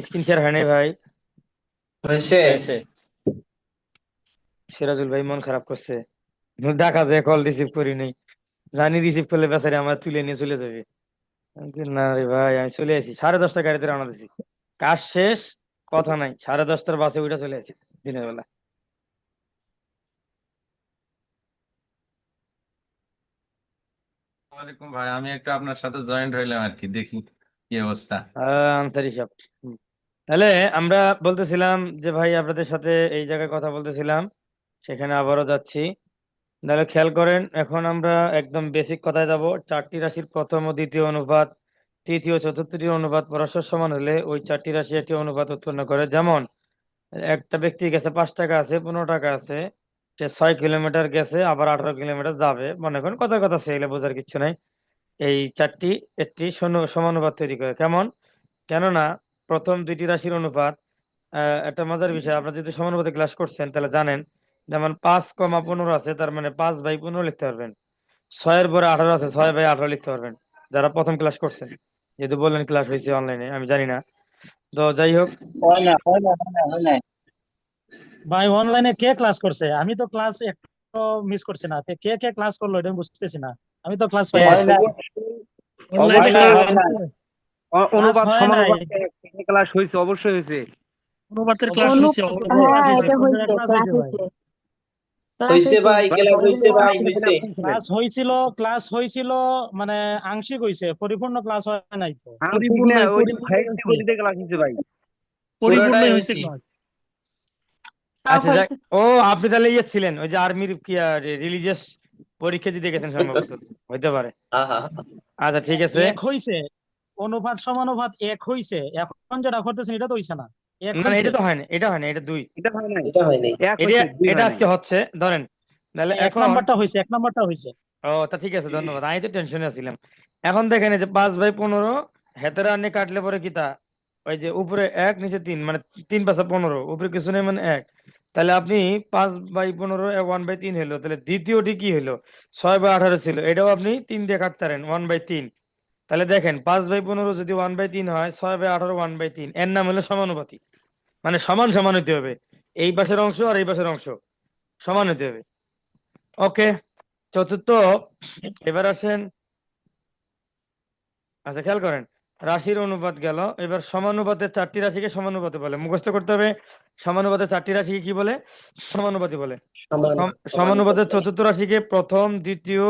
Screen share হয় নাই ভাই। হয়েছে? হয়েছে। সিরাজুল ভাই মন খারাপ করছে। দেখা যায় কল রিসিভ করি নাই। জানি রিসিভ করলে বেচারি আমার তুলে নিয়ে চলে যাবে। না রে ভাই আমি চলে আসি। সাড়ে দশটা গাড়িতে রওনা দিছি। কাজ শেষ কথা নাই। সাড়ে দশটার বাসে উঠে চলে আসি দিনের বেলা। ওয়ালাইকুম ভাই আমি একটু আপনার সাথে জয়েন্ট হইলাম আর কি দেখি কি অবস্থা। আহ, আনসারি সাহেব। হুম। তাহলে আমরা বলতেছিলাম যে, ভাই, আপনাদের সাথে এই জায়গায় কথা বলতেছিলাম, সেখানে আবারও যাচ্ছি। তাহলে খেয়াল করেন, এখন আমরা একদম বেসিক কথায় যাব। চারটি রাশির প্রথম ও দ্বিতীয় অনুপাত, তৃতীয় চতুর্থটির অনুপাত পরস্পর সমান হলে ওই চারটি রাশি একটি অনুপাত উৎপন্ন করে। যেমন, একটা ব্যক্তি গেছে, পাঁচ টাকা আছে, পনেরো টাকা আছে, সে ছয় কিলোমিটার গেছে, আবার আঠারো কিলোমিটার যাবে। মনে করেন কথার কথা সেগুলো বোঝার কিছু নাই। এই চারটি, একটি সমানুপাত তৈরি করে। কেমন? কেননা প্রথম দুইটি রাশির অনুপাত আহ, একটা মজার বিষয় আপনারা যদি সমানুপাতে ক্লাস করছেন তাহলে জানেন যেমন পাঁচ কমা পনেরো আছে তার মানে পাঁচ বাই পনেরো লিখতে পারবেন। ছয়ের পরে আঠারো আছে ছয় বাই আঠারো লিখতে পারবেন যারা প্রথম ক্লাস করছেন। যেহেতু বললেন ক্লাস হয়েছে অনলাইনে আমি জানি না। তো যাই হোক। হয় না হয় না হয় না হয় না। ভাই অনলাইনে কে ক্লাস করছে? আমি তো ক্লাস একটু মিস করছি না। কে কে ক্লাস করল এটা আমি বুঝতেছি না। আমি তো ক্লাস পাই হয় না ক্লাস হয় হয় হয়েছে অবশ্যই হয়েছে অনুপাতের ক্লাস হয়েছে হ্যাঁ এটা হয়েছে ক্লাস ক্লাস হয়েছে ভাই হয়েছে ক্লাস হয়েছে হয়েছে ভাই ক্লাস হয়েছে ভাই হয়েছে ক্লাস হয়েছিল ক্লাস হয়েছিল মানে আংশিক হয়েছে পরিপূর্ণ ক্লাস হয় নাই তো। পরিপূর্ণ ক্লাস হয়েছে ভাই। পরিপূর্ণ পুরোটাই হয়েছে হয়েছে। ক্লাস। আচ্ছা যাক। হয়েছে ও আপনি তাহলে ইয়ে ছিলেন ওই যে আর্মির কি রিলিজিয়াস পরীক্ষা দিতে গেছেন সম্ভবত হইতে পারে। আচ্ছা ঠিক আছে। এক হইছে। অনুপাত সমানুপাত এক হইছে এখন যেটা করতেছেন এটা তো হইছে না। না না, এটা তো হয় না এটা হয় না এটা দুই। এটা হয় নাই এটা হয় এক এটা আজকে হচ্ছে ধরেন তাহলে এক নাম্বারটা হইছে এক নাম্বারটা হইছে। ও তা ঠিক আছে ধন্যবাদ আমি তো টেনশনে আছিলাম। এখন দেখেন যে পাঁচ বাই পনেরো হেতেরা আনে কাটলে পরে কি তা? ওই যে উপরে এক নিচে তিন মানে তিন পাঁচা পনেরো উপরে কিছু নেই মানে এক। তাহলে আপনি পাঁচ বাই পনেরো ওয়ান বাই তিন হলো তাহলে দ্বিতীয়টি কি হলো ছয় বাই আঠারো ছিল এটাও আপনি তিন দিয়ে কাটতে পারেন ওয়ান বাই তিন। তাহলে দেখেন পাঁচ বাই পনেরো যদি ওয়ান বাই তিন হয় ছয় বাই আঠারো ওয়ান বাই তিন এর নাম হলো সমানুপাতি মানে সমান সমান হতে হবে। এই পাশের অংশ আর এই পাশের অংশ। সমান হতে হবে। ওকে চতুর্থ এবার আসেন। আচ্ছা খেয়াল করেন রাশির অনুপাত গেল। এবার সমানুপাতের চারটি রাশিকে সমানুপাতে বলে। মুখস্থ করতে হবে সমানুপাতের চারটি রাশিকে কি বলে? সমানুপাতি বলে। সমান সমানুপাতের চতুর্থ রাশিকে প্রথম দ্বিতীয়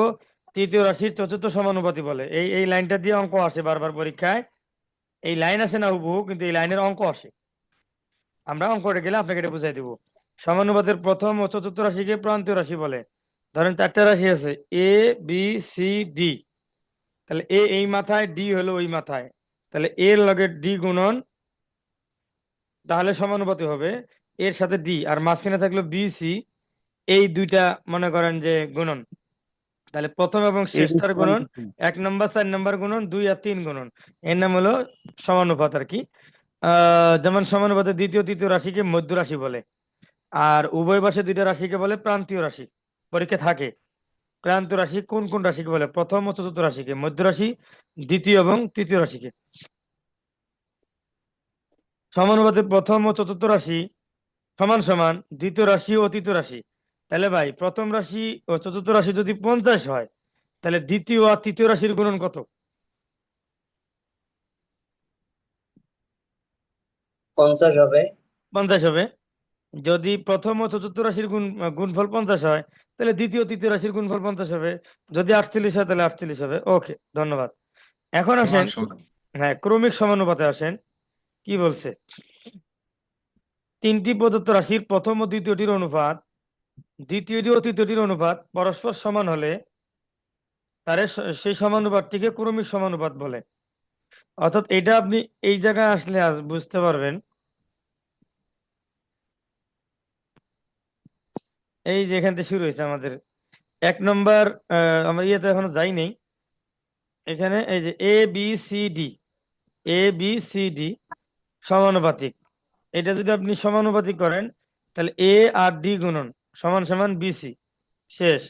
তৃতীয় রাশির চতুর্থ সমানুপাতি বলে। এই এই লাইনটা দিয়ে অঙ্ক আসে বারবার পরীক্ষায়। এই লাইন আসে না হুবহু, কিন্তু এই লাইনের অঙ্ক আসে। আমরা অঙ্কটা গেলে আপনাকে এটা বুঝাই দেবো। সমানুপাতের প্রথম ও চতুর্থ রাশিকে প্রান্তীয় রাশি বলে। ধরেন চারটা রাশি আছে এ বি সি ডি তাহলে এ এই মাথায় ডি হলো ওই মাথায়। তাহলে এর লগে ডি গুণন, তাহলে সমানুপাতি হবে এর সাথে ডি আর মাঝখানে থাকল বি সি এই দুইটা মনে করেন যে গুণন। তাহলে প্রথম এবং শেষটার গুণন এক নম্বর চার নম্বর গুণন দুই আর তিন গুণন। এর নাম হলো সমানুপাত আর কি। আহ যেমন সমানুপাতে দ্বিতীয় তৃতীয় রাশিকে মধ্য রাশি বলে আর উভয় পাশে দুইটা রাশিকে বলে প্রান্তীয় রাশি। পরীক্ষা থাকে প্রান্তীয় রাশি কোন কোন রাশিকে বলে? প্রথম ও চতুর্থ রাশিকে মধ্য রাশি দ্বিতীয় এবং তৃতীয় রাশিকে। সমানুপাতে প্রথম ও চতুর্থ রাশি সমান সমান দ্বিতীয় রাশি ও তৃতীয় রাশি। তাহলে ভাই প্রথম রাশি ও চতুর্থ রাশি যদি পঞ্চাশ হয় তাহলে দ্বিতীয় আর তৃতীয় রাশির গুণন কত? পঞ্চাশ হবে। পঞ্চাশ হবে। যদি প্রথম ও চতুর্থ রাশির গুণ গুণফল পঞ্চাশ হয় তাহলে দ্বিতীয় তৃতীয় রাশির গুণফল পঞ্চাশ হবে। যদি আটচল্লিশ হয় তাহলে আটচল্লিশ হবে। ওকে ধন্যবাদ। এখন আসেন। হ্যাঁ ক্রমিক সমানুপাতে আসেন। কি বলছে? তিনটি প্রদত্ত রাশির প্রথম ও দ্বিতীয়টির অনুপাত দ্বিতীয়টি ও তৃতীয়টির অনুপাত পরস্পর সমান হলে তারে সেই সমানুপাতটিকে ক্রমিক সমানুপাত বলে। অর্থাৎ এটা আপনি এই জায়গায় আসলে বুঝতে পারবেন। এই যে এখান থেকে শুরু হয়েছে আমাদের। এক নম্বর আমরা ইয়েতে এখনও যাই নেই। এখানে এই যে A B C D A B C D সমানুপাতিক। এটা যদি আপনি সমানুপাতিক করেন, তাহলে এ আর ডি গুণন। সমান সমান বিসি শেষ।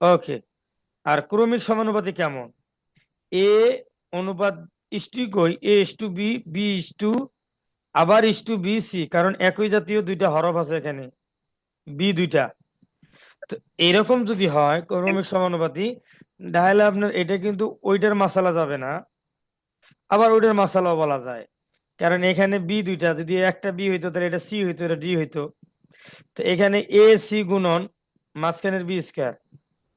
ওকে আর ক্রমিক সমানুপাতি কেমন? এ অনুপাত ইস টু কই A is to B B is to আবার ইস টু বি সি কারণ একই জাতীয় দুইটা হরফ আছে এখানে। বি দুইটা। তো এরকম যদি হয়, ক্রমিক সমানুপাতি, তাহলে আপনার এটা কিন্তু ওইটার মাসালা যাবে না। আবার ওইটার মাসালাও বলা যায়। কারণ এখানে বি দুইটা, যদি একটা বি হইতো, তাহলে এটা সি হইতো, এটা ডি হইতো। তো এখানে এ সি গুণন মাঝখানের বি স্কয়ার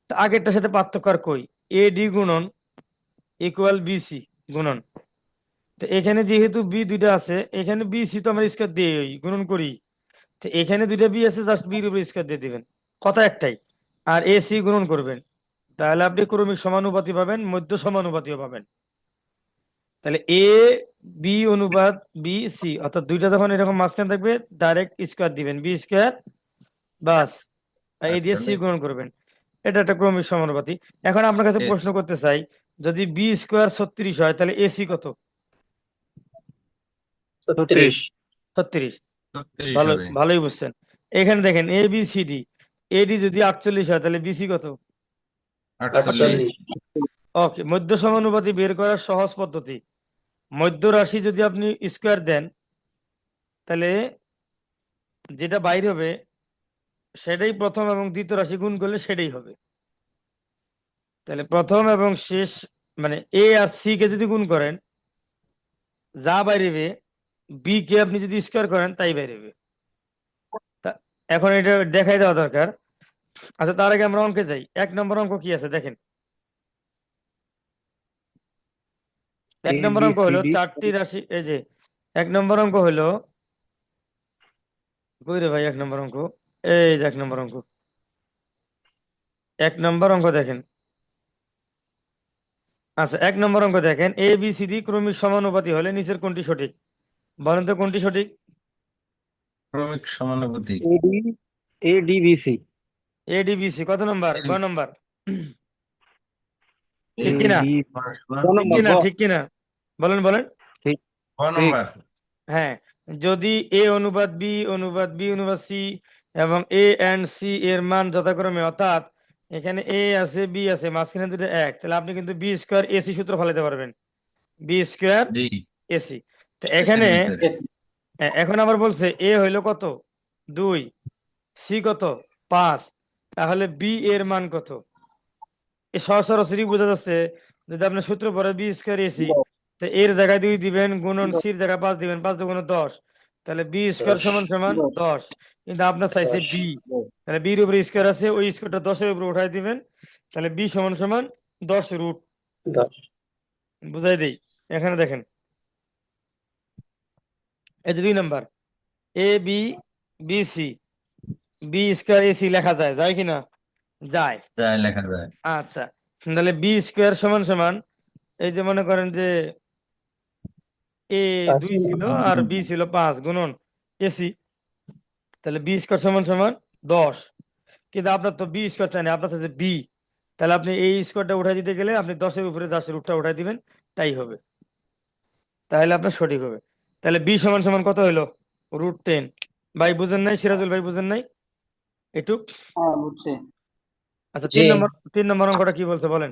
আগেরটার সাথে পার্থক্য আর কই? এ ডি গুণন ইকুয়াল বি সি গুণন। তো এখানে যেহেতু বি দুইটা আছে, এখানে বি সি তো আমরা স্কয়ার দিয়ে গুণন করি। তো এখানে দুইটা বি আছে জাস্ট বির উপরে স্কয়ার দিয়ে দিবেন। কথা একটাই, আর এ সি গুণন করবেন। তাহলে আপনি ক্রমিক সমানুপাতি পাবেন, মধ্য সমানুপাতিও পাবেন। তাহলে এ বি অনুপাত বি সি অর্থাৎ দুইটা যখন এরকম মাঝখানে থাকবে ডাইরেক্ট স্কয়ার দিবেন। বি স্কয়ার বাস আর এই দিয়ে সি গুণন করবেন। এটা একটা ক্রমিক সমানুপাতি। এখন আপনার কাছে প্রশ্ন করতে চাই যদি বি স্কয়ার ছত্রিশ হয় তাহলে এসি কত? ছত্রিশ। ভালো ভালোই বুঝছেন। এখানে দেখেন A B C D A D যদি আটচল্লিশ হয় তাহলে বিসি কত? ওকে মধ্য সমানুপাতি বের করার সহজ পদ্ধতি। মধ্য রাশি যদি আপনি স্কোয়ার দেন, তাহলে যেটা বাইর হবে, সেটাই প্রথম এবং দ্বিতীয় রাশি গুণ করলে সেটাই হবে। তাহলে প্রথম এবং শেষ মানে এ আর সি কে যদি গুণ করেন, যা বাইরেবে বি কে আপনি যদি স্কোয়ার করেন, তাই বাইরেবে এখন এটা দেখাই দেওয়া দরকার। আচ্ছা তার আগে আমরা অঙ্কে যাই। এক নম্বর অঙ্ক কি আছে? দেখেন। এক নম্বর অঙ্ক হলো চারটি রাশি এই যে এক নম্বর অঙ্ক হলো কই রে ভাই এক নম্বর অঙ্ক? এই যে এক নম্বর অঙ্ক। এক নম্বর অঙ্ক দেখেন। আচ্ছা এক নম্বর অঙ্ক দেখেন। এ বি সি ডি ক্রমিক সমানুপাতি হলে নিচের কোনটি সঠিক? বলেন তো কোনটি সঠিক? ক্রমিক সমানুপাতি। A D A D B C A D B C কত নম্বর? ক নম্বর? ঠিক কিনা ঠিক কিনা ঠিক কিনা বলেন বলেন। নম্বর? হ্যাঁ যদি এ অনুপাত বি অনুপাত বি অনুপাত সি এবং এ এন্ড সি এর মান যথাক্রমে অর্থাৎ এখানে এ আছে বি আছে মাঝখানে দুটো এক তাহলে আপনি কিন্তু বি স্কোয়ার এসি সূত্র ফলাতে পারবেন। বি স্কোয়ার এসি তো এখানে এখন আবার বলছে এ হইল কত? দুই। সি কত? পাঁচ। তাহলে বি এর মান কত? সরাসরি বোঝা যাচ্ছে যদি আপনি সূত্র পরে বি স্কোয়ার এসি তো এর জায়গায় দুই দিবেন গুণন সির জায়গায় পাঁচ দিবেন পাঁচ দুগুণ দশ। তাহলে বি স্কোয়ার সমান সমান দশ। দশ। কিন্তু আপনার চাইছে বি। তাহলে বির উপরে স্কোয়ার আছে ওই স্কোয়ারটা দশের উপরে উঠাই দিবেন। তাহলে বি সমান সমান দশ রুট। বুঝাই দেই এখানে দেখেন। এই যে দুই number A B B C. B square A C লেখা যায় যায় কিনা? যায়। যায় লেখা যায়। আচ্ছা তাহলে বি স্কোয়ার সমান সমান এই যে মনে করেন যে এ দুই ছিল আর বি ছিল পাঁচ গুণন এসি তাহলে বি স্কোয়ার সমান সমান দশ। কিন্তু আপনার তো বি স্কোয়ার চাই না আপনার চাইছে বি তাহলে আপনি এই স্কোয়ারটা উঠাই দিতে গেলে আপনি দশের উপরে দশের রুটটা উঠাই দিবেন তাই হবে। তাহলে আপনার সঠিক হবে। তাহলে বি সমান সমান কত হলো রুট টেন ভাই বুঝেন নাই? সিরাজুল ভাই বুঝেন নাই? একটু? হ্যাঁ বুঝছি। আচ্ছা তিন জি। নম্বর তিন নম্বর অঙ্কটা কি বলছে বলেন?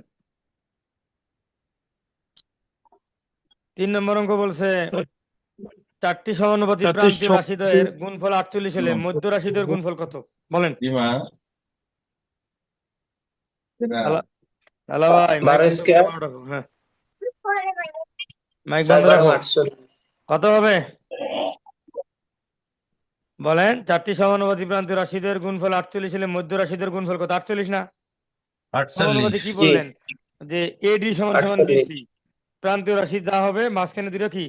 তিন নম্বর অঙ্ক বলছে চারটি সমানুপাতি চারটি প্রান্তীয় রাশিদ্বয়ের গুণফল আটচল্লিশ হলে মধ্য রাশিদ্বয়ের গুণফল কত? বলেন। আলা ভাই মাইক বন্ধ রাখো, হ্যাঁ কত হবে? বলেন চারটি সমানুপাতি প্রান্তীয় রাশিদের গুণফল আটচল্লিশ হলে মধ্য রাশিদের গুণফল কত? আটচল্লিশ না? সমানুপাতি কি বললেন? যে এডি সমান সমান বিসি প্রান্তীয় রাশি যা হবে মাঝখানে দুটো কি?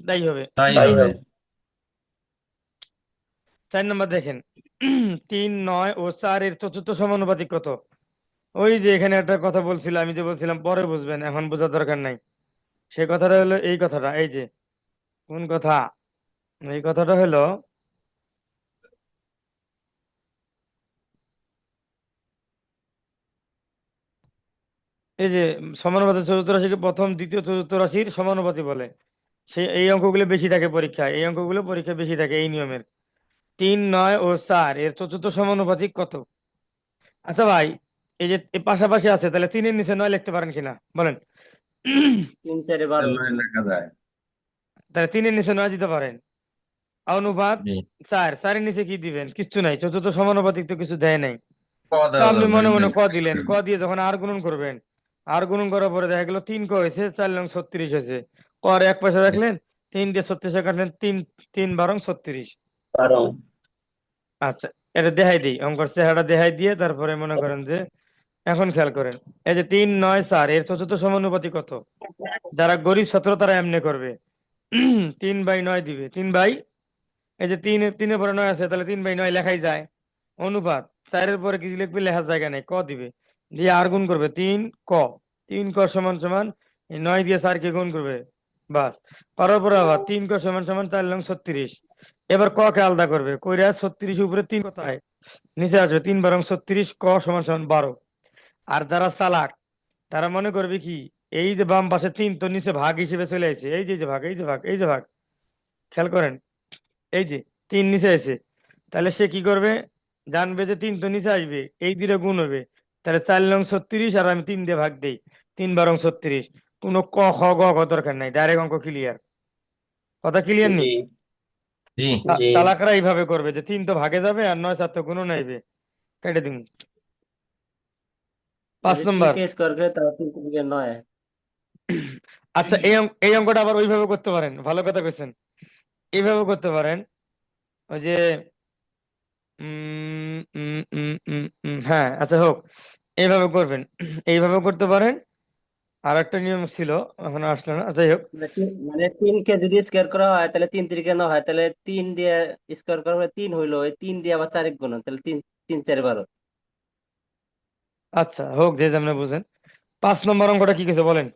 তাই হবে। চার নম্বর দেখেন। তিন নয় ও চার এর চতুর্থ সমানুপাতিক কত? ওই যে এখানে একটা কথা বলছিলাম আমি যে বলছিলাম পরে বুঝবেন এখন বোঝার দরকার নাই। সে কথাটা হলো এই কথাটা এই যে কোন কথা? এই কথাটা হলো এই যে সমানুপাতি চতুর্থ রাশিকে প্রথম দ্বিতীয় চতুর্থ রাশির সমানুপাতি বলে। সে এই অঙ্কগুলো বেশি থাকে পরীক্ষায়। এই অঙ্কগুলো পরীক্ষা বেশি থাকে এই নিয়মের। তিন নয় ও চার এর চতুর্থ সমানুপাতিক কত? আচ্ছা ভাই এই যে পাশাপাশি আছে তাহলে তিনের নিচে নয় লিখতে পারেন কিনা? বলেন। তিন চারে বারো। লেখা যায়। তাহলে তিনের নিচে নয় দিতে পারেন। অনুপাত চার। চারের নিচে কি দিবেন? কিছু নাই। চতুর্থ সমানুপাতিক তো কিছু দেয় নাই। আপনি মনে মনে ক দিলেন। ক দিয়ে যখন আর গুণন করবেন আর গুণন করার পরে দেখা গেল তিন ক হয়েছে চার লং ছত্রিশ হয়েছে। কর এক পয়সা রাখলেন তিন দিয়ে ছত্রিশে কাটলেন তিন তিন বারং ছত্রিশ। আচ্ছা এটা দেখাই দিই অঙ্কর চেহারা দেখাই দিয়ে তারপরে মনে করেন যে এখন খেয়াল করেন। এই যে তিন নয় চার এর চতুর্থ সমানুপাতি কত? যারা গরিব ছাত্র তারা এমনি করবে। তিন বাই নয় দিবে তিন বাই এই যে তিন তিনের পরে নয় আছে তাহলে তিন বাই নয় লেখাই যায়। অনুপাত চারের পরে কিছু লিখবে লেখার জায়গা নেই ক দিবে? দিয়ে আর গুণ করবে তিন ক। তিন ক সমান সমান নয় দিয়ে চারকে গুণ করবে। বাস। পারার পরে আবার তিন ক সমান সমান চার লং ছত্রিশ। এবার ক কে আলাদা করবে? কইরা ছত্রিশ উপরে তিন কোথায়? নিচে আসবে তিন বারং ছত্রিশ ক সমান সমান বারো। আর যারা চালাক, তারা মনে করবে কি? এই যে বাম পাশে তিন, তো নিচে ভাগ হিসেবে চলে আসে এই যে এই যে ভাগ, এই যে ভাগ, এই যে ভাগ। খেয়াল করেন? এই যে, তিন নিচে আছে তাহলে সে কি করবে? জানবে যে তিন তো নিচে আসবে। এই দুটো গুণ হবে। তাহলে চার লং ছত্রিশ আর আমি তিন দিয়ে ভাগ দেই। তিন বারং ছত্রিশ। কোনো ক খ গ গ দরকার নাই। ডাইরেক্ট অঙ্ক ক্লিয়ার কথা ক্লিয়ার নেই। চালাকরা এইভাবে করবে যে তিন তো ভাগে যাবে আর নয় চার তো গুণও নাইবে। কেটে দিন। পাঁচ নম্বর। আচ্ছা এই অঙ্ক- এই অঙ্কটা আবার ওইভাবে করতে পারেন। ভালো কথা কইছেন। এইভাবে করতে পারেন। ওই যে উম, উম, উম, উম, উম, হ্যাঁ আচ্ছা হোক এইভাবে করবেন। এইভাবে করতে পারেন। আর একটা নিয়ম ছিল এখন আসলো না যাই হোক। মানে তিন- মানে তিনকে যদি স্কোয়ার করা হয় তাহলে তিন তিরিকে নয় হয় তাহলে তিন দিয়ে স্কোয়ার করা হলে তিন হইল ওই তিন দিয়ে আবার চার গুণ তাহলে তিন তিন চার বারো। আচ্ছা হোক যে যেমন বুঝেন। পাঁচ নম্বর অঙ্কটা কি কিছু বলেন?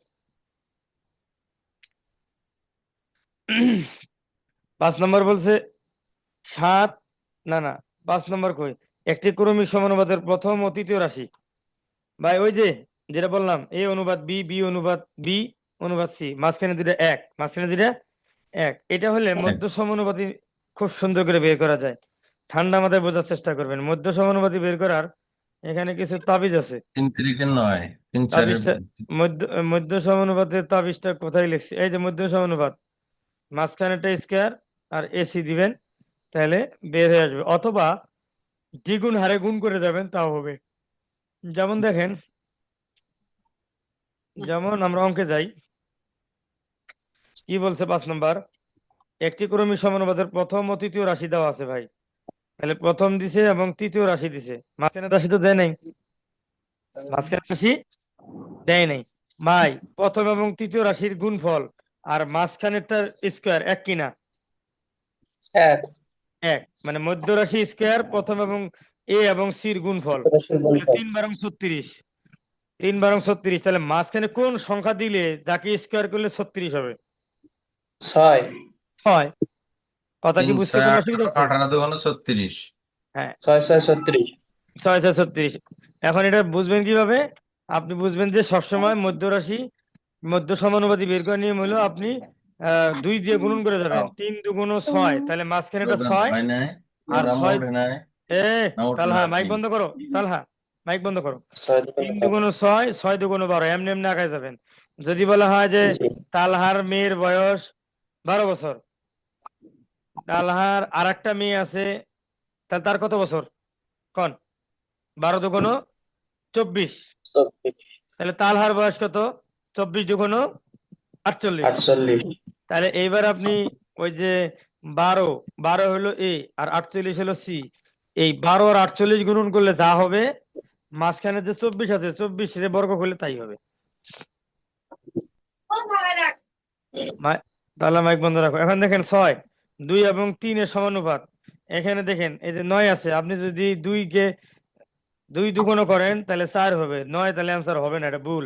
পাঁচ নম্বর বলছে সাত না না পাঁচ নম্বর কই? একটি ক্রমিক সমানুপাতের প্রথম ও তৃতীয় রাশি। ভাই ওই যে যেটা বললাম এ অনুবাদ বি বি অনুবাদ বি অনুবাদ সি মাঝখানে দুটা এক মাঝখানে দুটা এক। এটা হলে মধ্য সমানুপাতি খুব সুন্দর করে বের করা যায়। ঠান্ডা মাথায় বোঝার চেষ্টা করবেন। মধ্য সমানুপাতি বের করার এখানে কিছু তাবিজ আছে। মধ্য সমানুপাতের তাবিজটা কোথায় লিখছি? এই যে মধ্য সমানুপাত মাঝখানেটা স্কোয়ার আর এসি দিবেন। তাহলে বের হয়ে আসবে। অথবা দ্বিগুণ হারে গুণ করে যাবেন, তাও হবে। যেমন দেখেন, যেমন আমরা অঙ্কে যাই, কি বলছে পাঁচ নম্বর? একটি ক্রমিক সমানুপাতের প্রথম ও তৃতীয় রাশি দেওয়া আছে ভাই। তাহলে প্রথম দিছে এবং তৃতীয় রাশি দিছে। মাঝখানে রাশি তো দেয় নাই। মাঝখানে রাশি দেয় নাই। ভাই, প্রথম এবং তৃতীয় রাশির গুণফল আর মাঝখানেরটার স্কোয়ার এক কিনা এক মানে মধ্য রাশি স্কোয়ার প্রথম এবং এ এবং সির গুণফল। তিন বারং ছত্রিশ। তিন বারং ছত্রিশ তাহলে মাঝখানে কোন সংখ্যা দিলে যাকে স্কোয়ার করলে ছত্রিশ হবে? ছয়। হয় কথা কি বুঝতে ছয় কোনো অসুবিধা দুগুণ ছত্রিশ। হ্যাঁ। ছয় ছয় ছত্রিশ। ছয় ছয় ছত্রিশ। এখন এটা বুঝবেন কীভাবে? আপনি বুঝবেন যে সবসময় মধ্য রাশি মধ্য সমানুপাতি বের করার নিয়ম হলো আপনি দুই দিয়ে গুণন করে যাবেন তিন দুগুণ ছয় তাহলে মাঝখানে এটা ছয় আর ছয় এ তালহা মাইক বন্ধ করো তালহা মাইক বন্ধ করো। তিন দুগুণ ছয় ছয় দুগুণ বারো এমনি এমনি আগায় যাবেন। যদি বলা হয় যে তালহার মেয়ের বয়স বারো বছর তালহার আর একটা মেয়ে আছে তাহলে তার কত বছর? কন? বারো দুগুণ চব্বিশ। চব্বিশ। তাহলে তালহার বয়স কত? চব্বিশ দুগুণ আটচল্লিশ। তাহলে এইবার আপনি ওই যে বারো বারো হলো এ আর আটচল্লিশ হলো সি। এই বারো আর আটচল্লিশ গুণন করলে যা হবে মাঝখানে যে চব্বিশ আছে চব্বিশ রে বর্গ করলে তাই হবে। তাহলে মাইক বন্ধ রাখো। এখন দেখেন ছয় দুই এবং তিনের সমানুপাত। এখানে দেখেন এই যে নয় আছে আপনি যদি দুইকে দুই দুগুণ করেন তাহলে চার হবে। নয় তাহলে অ্যান্সার হবে না এটা ভুল।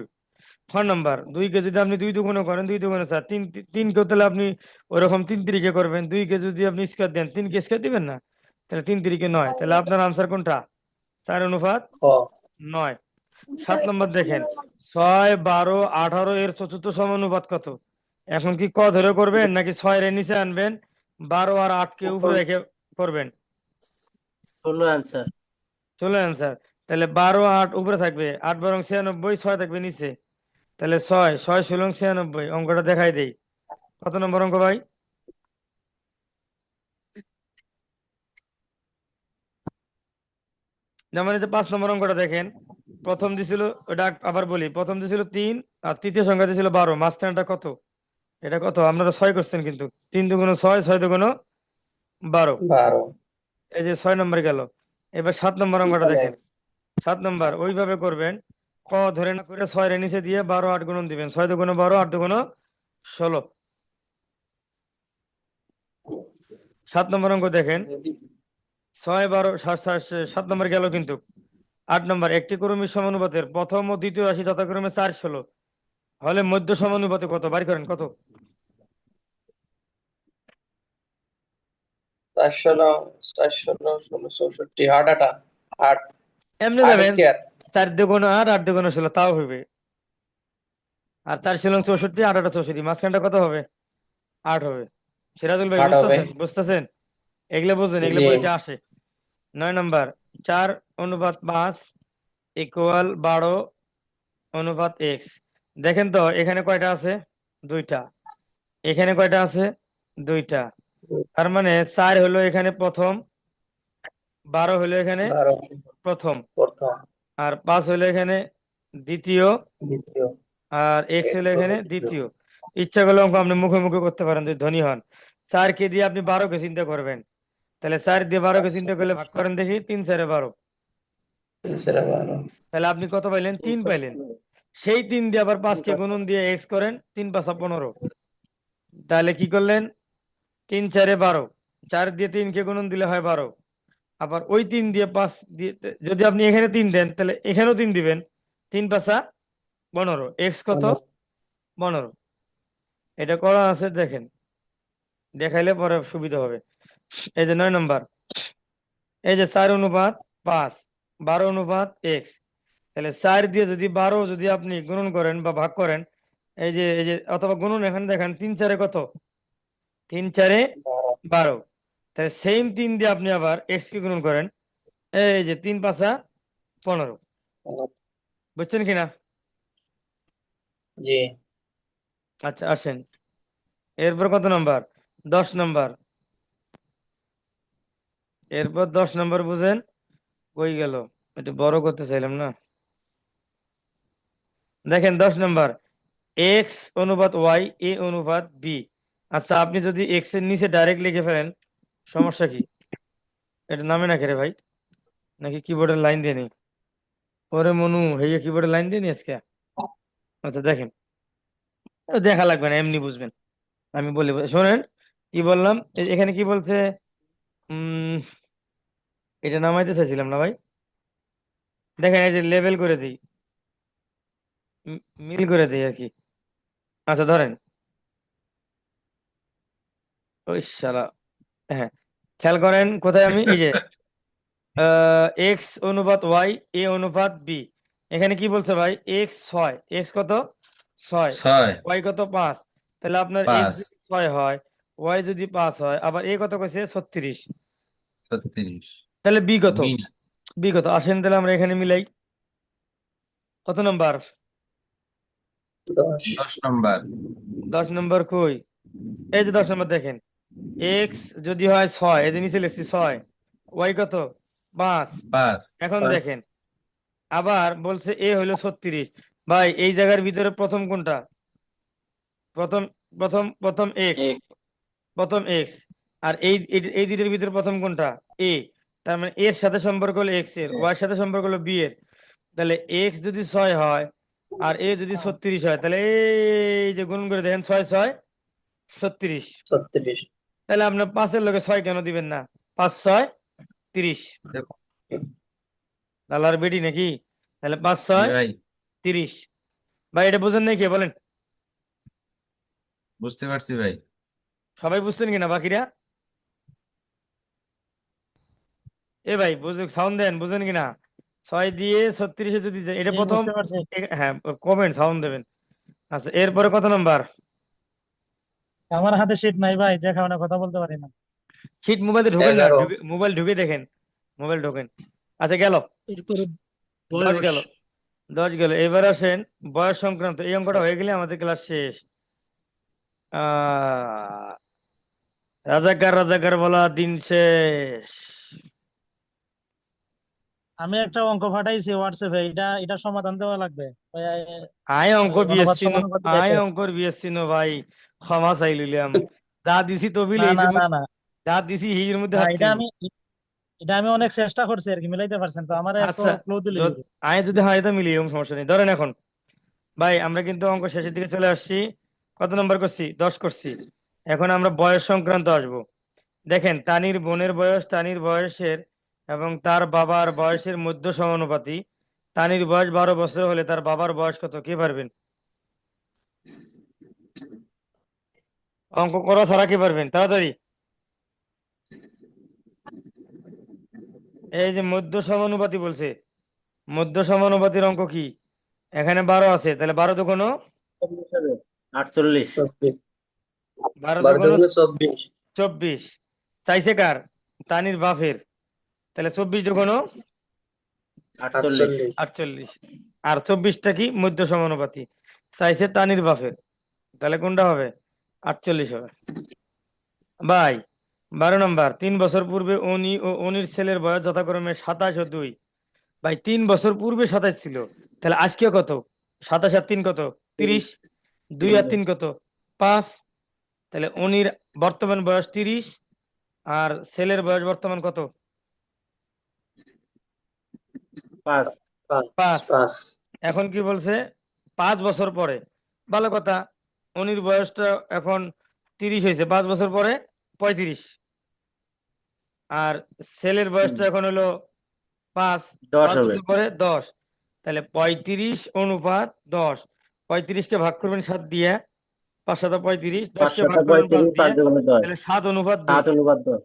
ছ নাম্বার দুইকে যদি আপনি দুই দুগুণ করেন দুই দুগুণ চার তিন তিন- তিনকে তাহলে আপনি ওরকম তিন তিরিকে করবেন দুইকে যদি আপনি স্কোয়ার দেন তিনকে স্কোয়ার দিবেন না? তাহলে তিন তিরিকে নয়। তাহলে আপনার আনসার কোনটা? চার অনুপাত নয়। সাত নম্বর দেখেন ছয় বারো আঠারো এর চতুর্থ সমানুপাত কত? এখন কি ক ধরে করবেন নাকি ছয়ের এর নিচে আনবেন? বারো আর আটকে উপরে রেখে করবেন। ষোলো আনসার তাহলে বারো আট উপরে থাকবে আট বরং ছিয়ানব্বই ছয় থাকবে নিচে। তাহলে ছয় ছয় ষোলো ছিয়ানব্বই অঙ্কটা দেখাই দেই। কত নম্বর অঙ্ক ভাই? যেমন মানে এই যে পাঁচ নম্বর অঙ্কটা দেখেন প্রথম দিছিল ওটা আবার বলি প্রথম দিছিল তিন আর তৃতীয় সংখ্যা দিছিল বারো মাঝখানটা কত? এটা কত? আপনারা ছয় করছেন কিন্তু তিন দুগুণ ছয় ছয় দুগুণ বারো। এই যে ছয় নম্বর গেল এবার সাত নম্বর অঙ্কটা দেখেন। সাত নম্বর ওইভাবে করবেন ক ধরে না করে ছয়ের নিচে দিয়ে বারো আট গুণন দিবেন। ছয় দুগুণ বারো আট দুগুণ ষোলো। সাত নম্বর অঙ্ক দেখেন। ছয় বারো সাত নম্বর গেল কিন্তু। আট নম্বর একটি ক্রমিক সমানুপাতের প্রথম ও দ্বিতীয় রাশি যথাক্রমে চার ষোলো। হলে মধ্য সমানুপাতে কত? বাড়ি করেন কত? চারশো চারশো ন- ষোলো চৌষট্টি আট আটা আট। এমনি যাবেন। চার দুগুণ আট আট দুগুণ ষোলো তাও হইবে। আর চার ষোলো চৌষট্টি আট আটা চৌষট্টি মাঝখানটা কত হবে? আট হবে। সিরাজুল ভাই বুঝতেছেন? বুঝতেছেন? এগুলো বুঝলেন এগুলো পরীক্ষা আসে। নয় নম্বর চার অনুপাত পাঁচ ইকুয়াল বারো অনুপাত এক্স। দেখেন তো এখানে কয়টা আছে? দুইটা। এখানে কয়টা আছে? দুইটা। তার মানে চার হলো এখানে প্রথম বারো হলো এখানে প্রথম। প্রথম। আর পাঁচ হলো এখানে দ্বিতীয় দ্বিতীয়। আর এক্স হলো হলো এখানে দ্বিতীয়। ইচ্ছা করলে অঙ্ক আপনি মুখে মুখে করতে পারেন যদি ধনী হন। চার কে দিয়ে আপনি বারো কে চিন্তা করবেন। তাহলে চার দিয়ে বারো কে আচ্ছা। চিন্তা করলে ভাগ করেন দেখি তিন চারে বারো। বারো। তাহলে আপনি কত পাইলেন? তিন পাইলেন। সেই তিন দিয়ে আবার পাঁচকে গুণন দিয়ে এক্স করেন তিন পাঁচা পনেরো। তাহলে কি করলেন? তিন চারে বারো। চার দিয়ে তিনকে গুণন দিলে হয় বারো। আবার ওই তিন দিয়ে পাঁচ দিয়ে যদি আপনি এখানে তিন দেন তাহলে এখানেও তিন দিবেন। তিন পাঁচা পনেরো। এক্স কত? পনেরো। এটা করা আছে দেখেন। দেখাইলে পরে সুবিধা হবে। এই যে নয় নম্বর। এই যে চার অনুপাত পাঁচ বারো অনুপাত এক্স তাহলে চার দিয়ে যদি বারো যদি আপনি গুণন করেন বা ভাগ করেন এই যে এই যে অথবা গুণন এখানে দেখেন তিন চারে কত? তিন চারে বারো। বারো। তাহলে সেম তিন দিয়ে আপনি আবার এক্স কে গুণন করেন। এই যে তিন পাঁচা পনেরো। বুঝছেন কিনা জি। আচ্ছা আসেন। এরপর কত নাম্বার? দশ নাম্বার। এরপর দশ নাম্বার বুঝেন কই গেল? একটু বড় করতে চাইলাম না। দেখেন দশ নাম্বার এক্স অনুপাত ওয়াই এ অনুপাত বি আচ্ছা আপনি যদি এক্সের নিচে ডাইরেক্ট লিখে ফেলেন সমস্যা কি? এটা নামে না রে ভাই? নাকি কিবোর্ডের লাইন দিয়ে নি ওরে মনু হেয়ে কিবোর্ডের লাইন দিয়ে নি আজকে? আচ্ছা দেখেন। দেখা লাগবে না, এমনি বুঝবেন। আমি বলি, শোনেন, কি বললাম? এখানে কি বলছে? এটা নামাইতে চাইছিলাম না ভাই। দেখেন, এই যে লেবেল করে দিই। মিল করে দিই আর কি। আচ্ছা ধরেন। ওই শালা হ্যাঁ। খেয়াল করেন কোথায় আমি? এই যে এক্স অনুপাত ওয়াই এ অনুপাত বি এখানে কি বলছে ভাই? এক্স ছয়। এক্স কত? ছয়। ছয়। ওয়াই কত? পাঁচ। তাহলে আপনার পাঁচ। এক্স ছয় হয় ওয়াই যদি পাঁচ হয় আবার এ কত কইছে? ছত্রিশ। ছত্রিশ। তাহলে বি কত? বি বি কত? আসেন তাহলে আমরা এখানে মিলাই। কত নাম্বার? দশ। দশ নম্বর। দশ নম্বর কই? এই যে দশ নম্বর দেখেন। এক্স যদি হয় ছয় এই যে নিচে লিখছি ছয় ওয়াই কত? পাঁচ। পাঁচ। এখন দেখেন আবার বলছে এ হলো ছত্রিশ। ভাই এই জায়গার ভিতরে প্রথম কোনটা? প্রথম প্রথম প্রথম এক্স প্রথম এক্স আর এই এই- দুইটার ভিতরে প্রথম কোনটা? এ তার মানে এর সাথে সম্পর্ক হলো এক্সের ওয়াই সাথে সম্পর্ক হলো বি এর। তাহলে এক্স যদি ছয় হয় আর এ যদি ছত্রিশ হয় তাহলে এই যে গুণ করে দেখেন ছয় ছয় ছত্রিশ। ছত্রিশ। তাহলে আপনার পাঁচের লোকে ছয় কেন দিবেন না? পাঁচ ছয় তিরিশ। দেখো। লালার বেটি নাকি? তাহলে পাঁচ ছয় তিরিশ। ভাই এটা বুঝেন নাই কে? বলেন। বুঝতে পারছি ভাই। সবাই বুঝছেন কিনা বাকিরা? এ ভাই বুঝে সাউন্ড দেন বুঝেন কিনা ছয় দিয়ে ছত্রিশে যদি এটা প্রথম হ্যাঁ কমেন্ট সাউন্ড দেবেন। আচ্ছা এরপরে কত নাম্বার আমার হাতে শীট নাই ভাই যে কারণে কথা বলতে পারি না। শীট মোবাইলে ঢোকেন না মোবাইল ঢুকে দেখেন মোবাইল ঢোকেন। আচ্ছা গেল। এরপরে দশ গেল দশ গেল। এবার আসেন বয়স সংক্রান্ত এই অঙ্কটা হয়ে গেলে আমাদের ক্লাস শেষ। আহ রাজাকার রাজাকার বলা দিন শেষ। আমি একটা অঙ্ক পাঠাইছি হোয়াটসঅ্যাপে এটা এটা সমাধান দেওয়া লাগবে। আয় অঙ্ক বিএসসি নো আয় অঙ্কর বিএসসি নো ভাই। ক্ষমা চাই লইলাম যা দিছি তবিল না না না যা দিছি হির মধ্যে হাত এটা আমি এটা আমি অনেক চেষ্টা করছি আর কি মিলাইতে পারছেন তো আমার একটু আচ্ছা ক্লু দিলে যদি হয় তো মিলিয়ে সমস্যা নেই। ধরেন এখন ভাই আমরা কিন্তু অঙ্ক শেষের দিকে চলে আসছি। কত নম্বর করছি? দশ করছি। এখন আমরা বয়স সংক্রান্ত আসব। দেখেন তানির বোনের বয়স তানির বয়সের এবং তার বাবার বয়সের মধ্য সমানুপাতি তানির বয়স বারো বছর হলে তার বাবার বয়স কত? কে পারবেন? অঙ্ক করা ছাড়া কে পারবেন? তাড়াতাড়ি। এই যে মধ্য সমানুপাতি বলছে। মধ্য সমানুপাতির অঙ্ক কি? এখানে বারো আছে তাহলে বারো তো কোনো আটচল্লিশ চব্বিশ। বারো চাইছে কার? তানির বাপের। তাহলে চব্বিশ তো কোনো আটচল্লিশ। আর চব্বিশটা কি? মধ্য সমানুপাতি। চাইছে তানির বাফের তাহলে কোনটা হবে? আটচল্লিশ হবে। ভাই বারো নম্বর তিন বছর পূর্বে অনি ও অনির ছেলের বয়স যথাক্রমে সাতাশ ও দুই। ভাই তিন বছর পূর্বে সাতাশ ছিল। তাহলে আজকে কত? সাতাশ আর তিন কত? তিরিশ। দুই আর তিন কত? পাঁচ। তাহলে অনির বর্তমান বয়স তিরিশ আর ছেলের বয়স বর্তমান কত? পাঁচ। এখন কি বলছে? পাঁচ বছর পরে। ভালো কথা। উনির বয়সটা এখন তিরিশ হয়েছে পাঁচ বছর পরে পঁয়ত্রিশ। আর ছেলের বয়সটা এখন হলো পাঁচ দশ বছর পরে দশ। তাহলে পঁয়ত্রিশ অনুপাত দশ। পঁয়ত্রিশকে ভাগ করবেন সাত দিয়ে পাঁচ সাত পঁয়ত্রিশ দশকে ভাগ করবেন পাঁচ দিয়ে তাহলে সাত অনুপাত অনুপাত দশ।